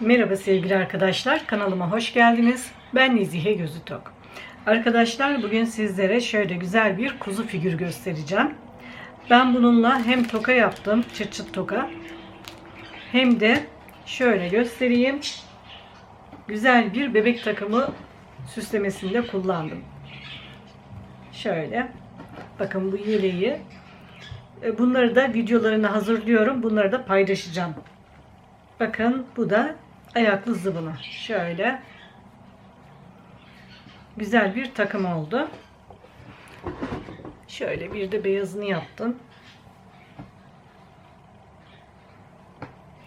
Merhaba sevgili arkadaşlar, kanalıma hoş geldiniz. Ben Nezihe Gözü Tok. Arkadaşlar bugün sizlere şöyle güzel bir kuzu figür göstereceğim. Ben bununla hem toka yaptım, çıt çıt toka. Hem de şöyle göstereyim. Güzel bir bebek takımı süslemesinde kullandım. Şöyle. Bakın bu yeleği. E, Bunları da videolarını hazırlıyorum. Bunları da paylaşacağım. Bakın bu da ayaklı zıbını. Şöyle. Güzel bir takım oldu. Şöyle bir de beyazını yaptım.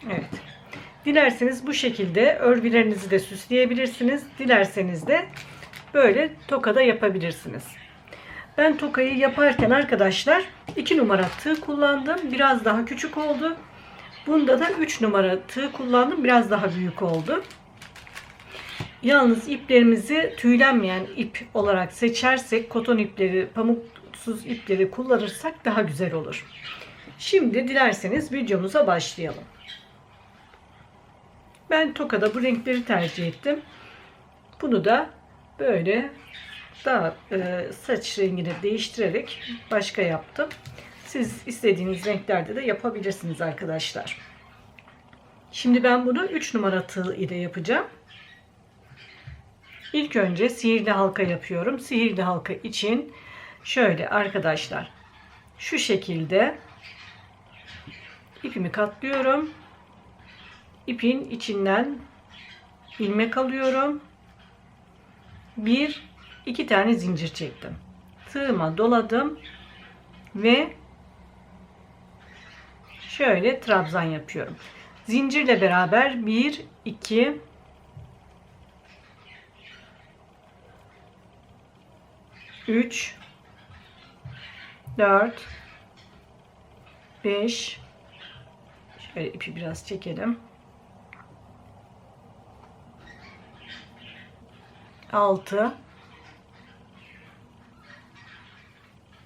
Evet. Dilerseniz bu şekilde örgülerinizi de süsleyebilirsiniz. Dilerseniz de böyle tokada yapabilirsiniz. Ben tokayı yaparken arkadaşlar 2 numara tığ kullandım. Biraz daha küçük oldu. Bunda da 3 numara tığ kullandım. Biraz daha büyük oldu. Yalnız iplerimizi tüylenmeyen ip olarak seçersek, koton ipleri, pamuksuz ipleri kullanırsak daha güzel olur. Şimdi dilerseniz videomuza başlayalım. Ben tokada bu renkleri tercih ettim. Bunu da böyle daha e, saç rengini değiştirerek başka yaptım. Siz istediğiniz renklerde de yapabilirsiniz arkadaşlar. Şimdi ben bunu 3 numara tığ ile yapacağım. İlk önce sihirli halka yapıyorum. Sihirli halka için şöyle arkadaşlar şu şekilde ipimi katlıyorum. İpin içinden ilmek alıyorum. Bir, iki tane zincir çektim. Tığıma doladım ve şöyle trabzan yapıyorum. Zincirle beraber 1 2 3 4 5 şöyle ipi biraz çekelim. 6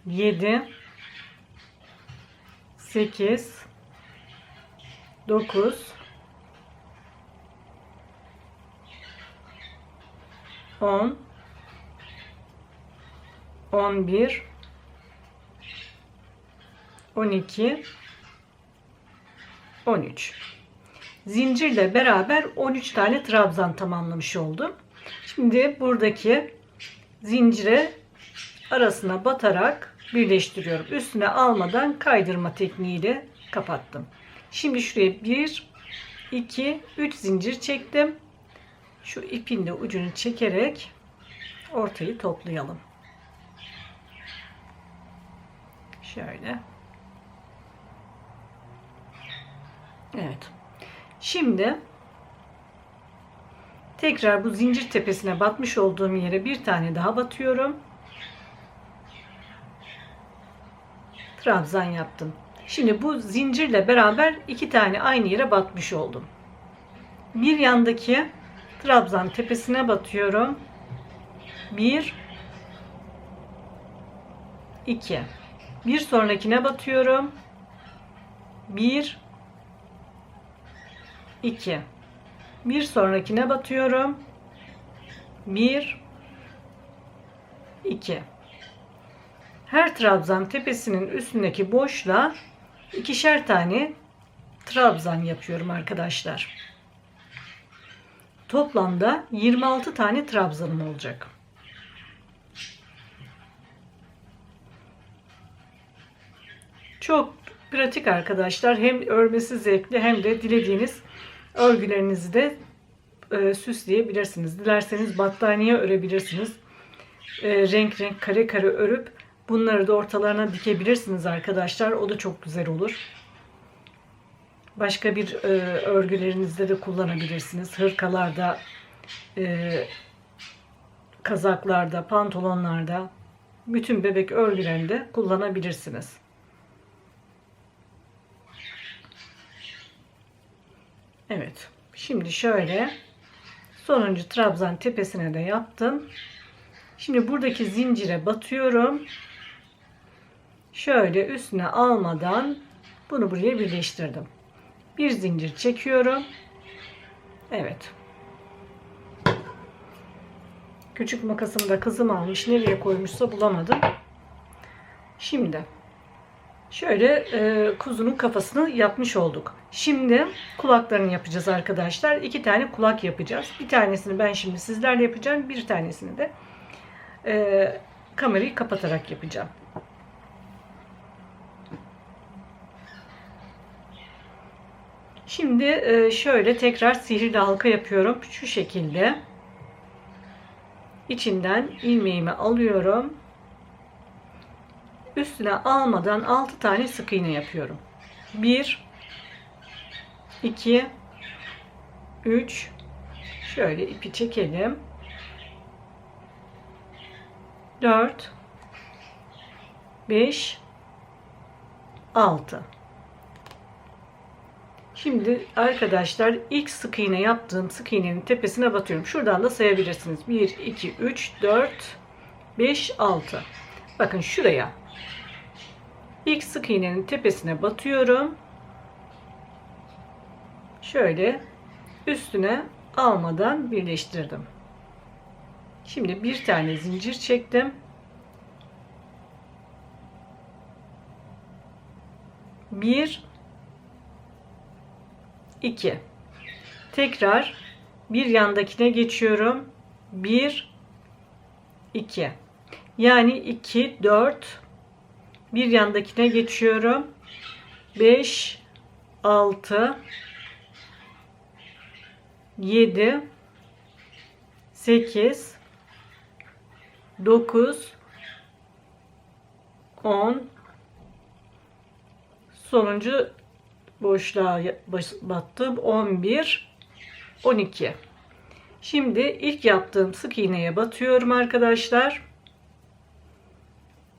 7 8 9 10 11 12 13 zincirle beraber 13 tane trabzan tamamlamış oldum. Şimdi buradaki zincire arasına batarak birleştiriyorum. Üstüne almadan kaydırma tekniğiyle kapattım. Şimdi şuraya 1 2 3 zincir çektim. Şu ipin de ucunu çekerek ortayı toplayalım. Şöyle. Evet. Şimdi tekrar bu zincir tepesine batmış olduğum yere bir tane daha batıyorum. Trabzan yaptım. Şimdi bu zincirle beraber iki tane aynı yere batmış oldum. Bir yandaki trabzan tepesine batıyorum. Bir, iki. Bir sonrakine batıyorum. Bir, iki. Bir sonrakine batıyorum. Bir, iki. Her trabzan tepesinin üstündeki boşluğa ikişer tane trabzan yapıyorum arkadaşlar. Toplamda 26 tane trabzanım olacak. Çok pratik arkadaşlar. Hem örmesi zevkli hem de dilediğiniz örgülerinizi de e, süsleyebilirsiniz. Dilerseniz battaniye örebilirsiniz. E, renk renk kare kare örüp bunları da ortalarına dikebilirsiniz arkadaşlar. O da çok güzel olur. Başka bir e, örgülerinizde de kullanabilirsiniz. Hırkalarda, e, kazaklarda, pantolonlarda, bütün bebek örgülerinde kullanabilirsiniz. Evet. Şimdi şöyle sonuncu trabzan tepesine de yaptım. Şimdi buradaki zincire batıyorum. Şöyle üstüne almadan bunu buraya birleştirdim. Bir zincir çekiyorum. Evet. Küçük makasımı da kızım almış. Nereye koymuşsa bulamadım. Şimdi şöyle e, kuzunun kafasını yapmış olduk. Şimdi kulaklarını yapacağız arkadaşlar. İki tane kulak yapacağız. Bir tanesini ben şimdi sizlerle yapacağım. Bir tanesini de e, kamerayı kapatarak yapacağım. Şimdi e, şöyle tekrar sihirli halka yapıyorum. Şu şekilde. İçinden ilmeğimi alıyorum. Üstüne almadan 6 tane sık iğne yapıyorum. 1 2 3 Şöyle ipi çekelim. 4 5 6 Şimdi arkadaşlar ilk sık iğne yaptığım sık iğnenin tepesine batıyorum. Şuradan da sayabilirsiniz. 1, 2, 3, 4, 5, 6. Bakın şuraya. İlk sık iğnenin tepesine batıyorum. Şöyle üstüne almadan birleştirdim. Şimdi bir tane zincir çektim. Bir 2 tekrar bir yandakine geçiyorum. 1 2 yani 2 4 bir yandakine geçiyorum. 5 6 7 8 9 10 sonuncu boşluğa battım. 11 12 şimdi ilk yaptığım sık iğneye batıyorum arkadaşlar.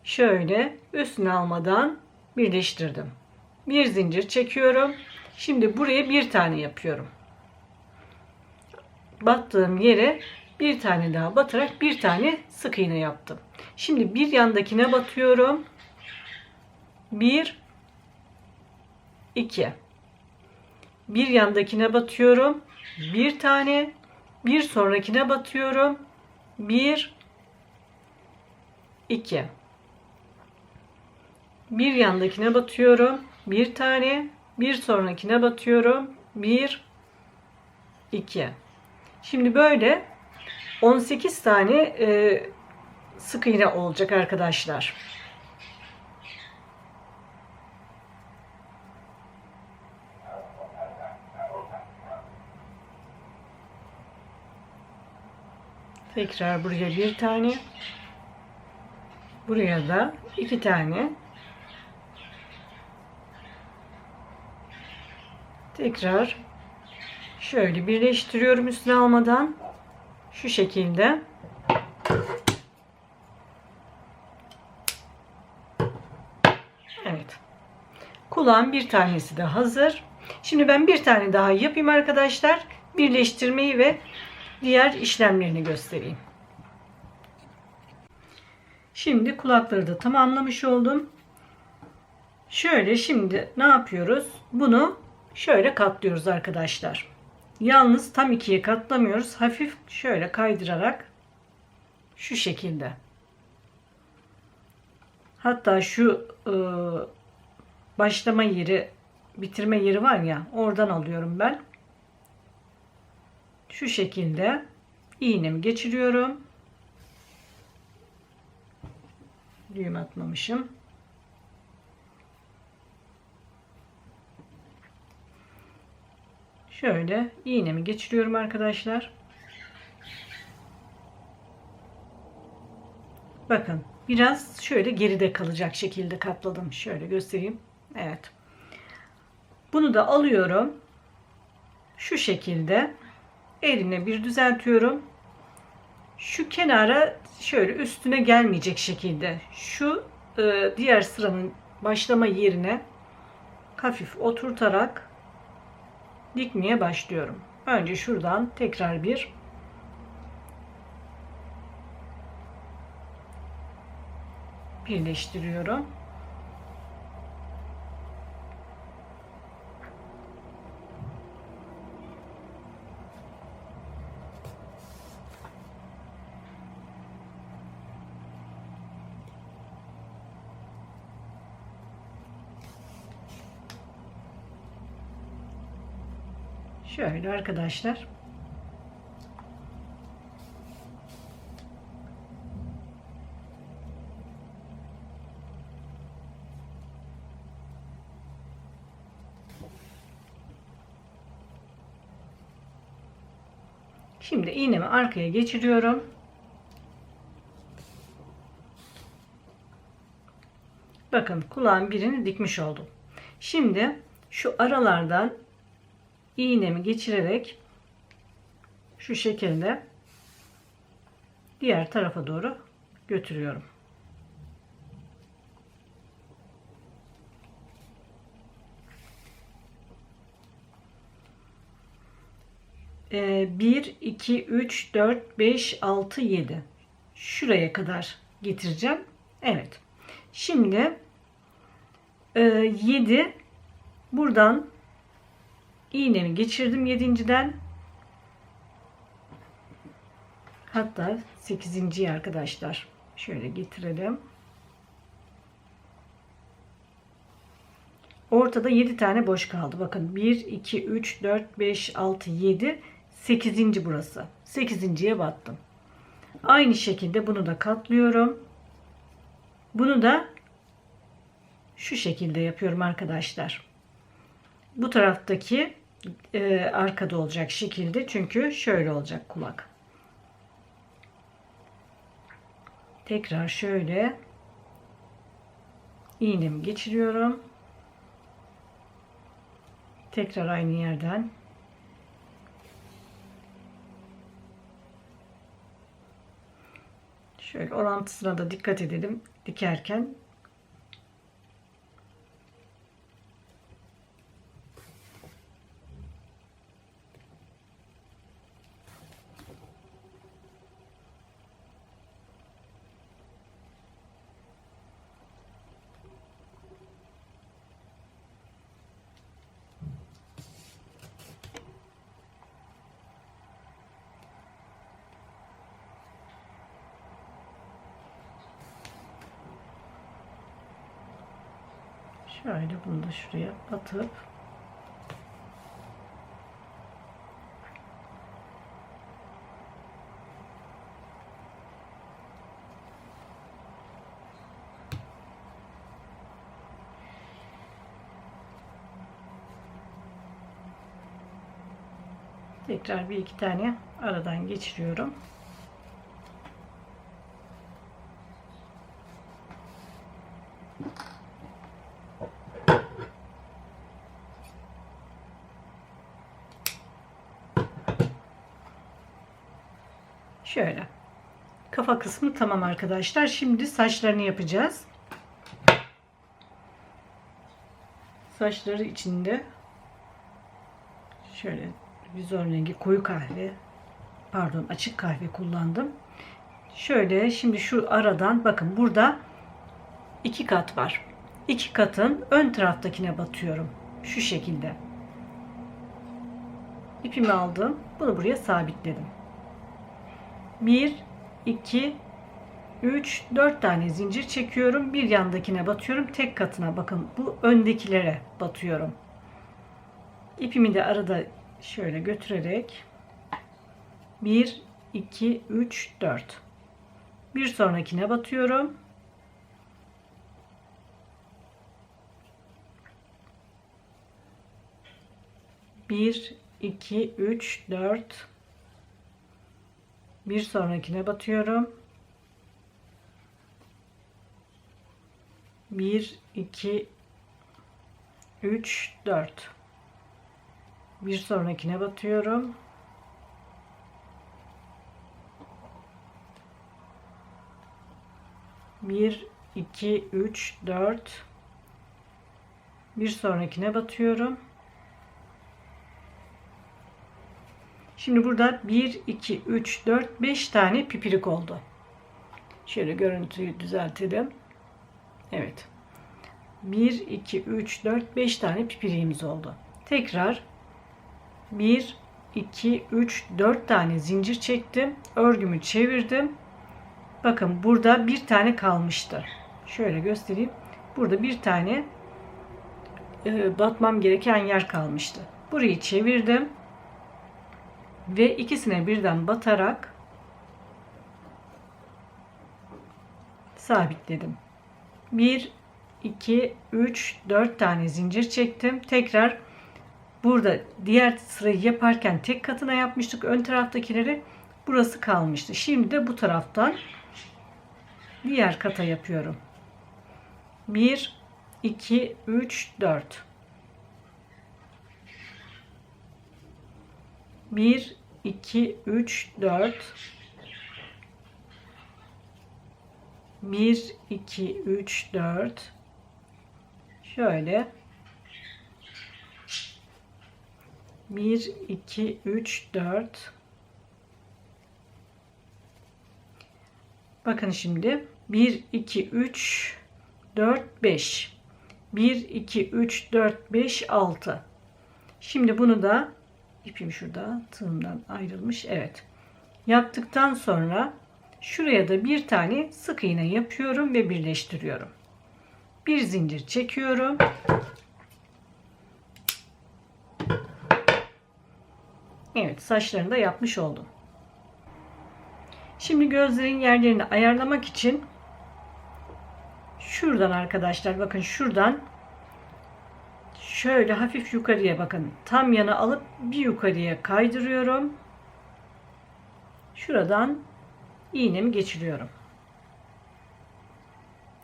Şöyle üstüne almadan birleştirdim. Bir zincir çekiyorum. Şimdi buraya bir tane yapıyorum. Battığım yere bir tane daha batarak bir tane sık iğne yaptım. Şimdi bir yandakine batıyorum. Bir 2 bir yandakine batıyorum. Bir tane. Bir sonrakine batıyorum. 1 2 bir yandakine batıyorum. Bir tane. Bir sonrakine batıyorum. 1 2 şimdi böyle 18 tane e, sık iğne olacak arkadaşlar Tekrar buraya bir tane. Buraya da iki tane. Tekrar şöyle birleştiriyorum üstüne almadan. Şu şekilde. Evet. Kulağın bir tanesi de hazır. Şimdi ben bir tane daha yapayım arkadaşlar. Birleştirmeyi ve diğer işlemlerini göstereyim. Şimdi kulakları da tamamlamış oldum. Şöyle şimdi ne yapıyoruz? Bunu şöyle katlıyoruz arkadaşlar. Yalnız tam ikiye katlamıyoruz. Hafif şöyle kaydırarak şu şekilde. Hatta şu e, başlama yeri, bitirme yeri var ya oradan alıyorum ben şu şekilde iğnemi geçiriyorum. Düğüm atmamışım. Şöyle iğnemi geçiriyorum arkadaşlar. Bakın biraz şöyle geride kalacak şekilde katladım. Şöyle göstereyim. Evet. Bunu da alıyorum. Şu şekilde elimle bir düzeltiyorum. Şu kenara şöyle üstüne gelmeyecek şekilde şu e, diğer sıranın başlama yerine hafif oturtarak dikmeye başlıyorum. Önce şuradan tekrar bir birleştiriyorum. Şöyle arkadaşlar. Şimdi iğnemi arkaya geçiriyorum. Bakın kulağın birini dikmiş oldum. Şimdi şu aralardan iğnemi geçirerek şu şekilde diğer tarafa doğru götürüyorum. Ee, 1, 2, 3, 4, 5, 6, 7. Şuraya kadar getireceğim. Evet. Şimdi e, 7 buradan iğnemi geçirdim 7.den hatta 8. arkadaşlar şöyle getirelim. Ortada 7 tane boş kaldı. Bakın 1 2 3 4 5 6 7 8. burası. 8.ye battım. Aynı şekilde bunu da katlıyorum. Bunu da şu şekilde yapıyorum arkadaşlar. Bu taraftaki e, arkada olacak şekilde çünkü şöyle olacak kulak. Tekrar şöyle iğnemi geçiriyorum. Tekrar aynı yerden şöyle orantısına da dikkat edelim dikerken Şöyle bunu da şuraya atıp tekrar bir iki tane aradan geçiriyorum. Şöyle. Kafa kısmı tamam arkadaşlar. Şimdi saçlarını yapacağız. Saçları içinde şöyle vizör rengi koyu kahve pardon açık kahve kullandım. Şöyle şimdi şu aradan bakın burada iki kat var. İki katın ön taraftakine batıyorum. Şu şekilde. İpimi aldım. Bunu buraya sabitledim. 1 2 3 4 tane zincir çekiyorum. Bir yandakine batıyorum. Tek katına bakın bu öndekilere batıyorum. İpimi de arada şöyle götürerek 1 2 3 4 bir sonrakine batıyorum. Bir, iki, üç, dört, bir sonrakine batıyorum. 1 2 3 4 bir sonrakine batıyorum. Bir, iki, üç, dört. Bir sonrakine batıyorum. Şimdi burada 1, 2, 3, 4, 5 tane pipirik oldu. Şöyle görüntüyü düzeltelim. Evet. 1, 2, 3, 4, 5 tane pipiriğimiz oldu. Tekrar 1, 2, 3, 4 tane zincir çektim. Örgümü çevirdim. Bakın burada bir tane kalmıştı. Şöyle göstereyim. Burada bir tane e, batmam gereken yer kalmıştı. Burayı çevirdim. Ve ikisine birden batarak sabitledim. 1 2 3 4 tane zincir çektim. Tekrar burada diğer sırayı yaparken tek katına yapmıştık ön taraftakileri. Burası kalmıştı. Şimdi de bu taraftan diğer kata yapıyorum. 1 2 3 4 1 2 3 4 1 2 3 4 şöyle. 1 2 3 4 Bakın şimdi. 1 2 3 4 5 1 2 3 4 5 6 Şimdi bunu da ipim şurada tığımdan ayrılmış. Evet. Yaptıktan sonra şuraya da bir tane sık iğne yapıyorum ve birleştiriyorum. Bir zincir çekiyorum. Evet saçlarını da yapmış oldum. Şimdi gözlerin yerlerini ayarlamak için şuradan arkadaşlar bakın şuradan şöyle hafif yukarıya bakın tam yana alıp bir yukarıya kaydırıyorum. Şuradan iğnemi geçiriyorum.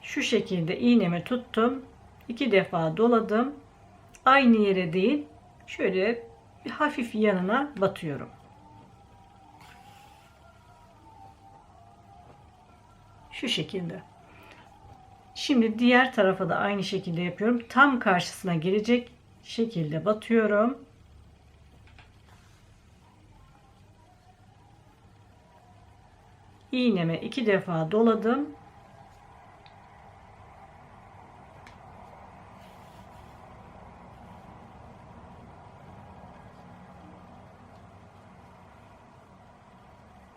Şu şekilde iğnemi tuttum. iki defa doladım. Aynı yere değil şöyle bir hafif yanına batıyorum. Şu şekilde. Şimdi diğer tarafa da aynı şekilde yapıyorum. Tam karşısına gelecek şekilde batıyorum. İğneme iki defa doladım.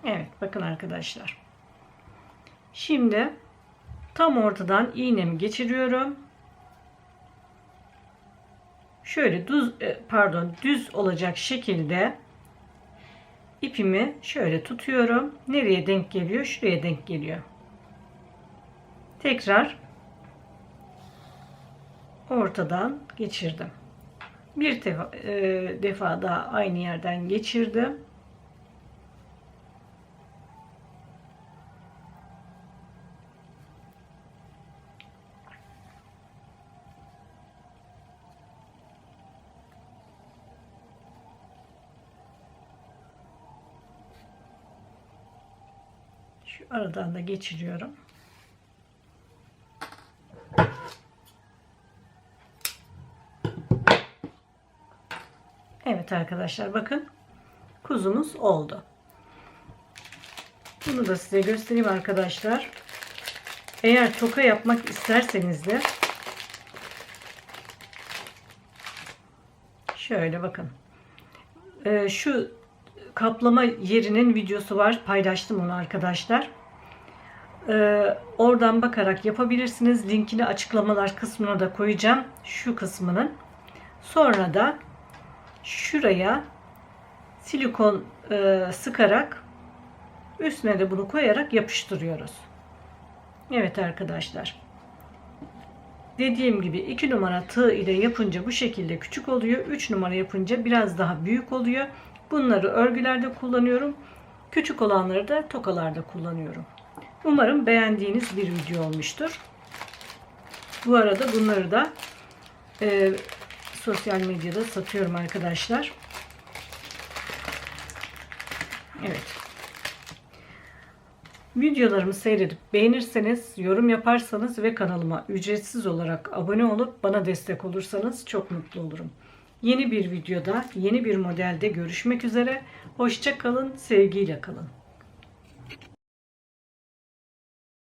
Evet bakın arkadaşlar. Şimdi tam ortadan iğnemi geçiriyorum. Şöyle düz e, pardon düz olacak şekilde ipimi şöyle tutuyorum. Nereye denk geliyor? Şuraya denk geliyor. Tekrar ortadan geçirdim. Bir defa, e, defa daha aynı yerden geçirdim. Aradan da geçiriyorum. Evet arkadaşlar bakın kuzumuz oldu. Bunu da size göstereyim arkadaşlar. Eğer toka yapmak isterseniz de şöyle bakın. Ee, şu kaplama yerinin videosu var. Paylaştım onu arkadaşlar. Ee, oradan bakarak yapabilirsiniz. Linkini açıklamalar kısmına da koyacağım. Şu kısmının. Sonra da şuraya silikon e, sıkarak üstüne de bunu koyarak yapıştırıyoruz. Evet arkadaşlar. Dediğim gibi 2 numara tığ ile yapınca bu şekilde küçük oluyor. 3 numara yapınca biraz daha büyük oluyor. Bunları örgülerde kullanıyorum. Küçük olanları da tokalarda kullanıyorum. Umarım beğendiğiniz bir video olmuştur. Bu arada bunları da e, sosyal medyada satıyorum arkadaşlar. Evet. Videolarımı seyredip beğenirseniz, yorum yaparsanız ve kanalıma ücretsiz olarak abone olup bana destek olursanız çok mutlu olurum. Yeni bir videoda, yeni bir modelde görüşmek üzere. Hoşça kalın, sevgiyle kalın.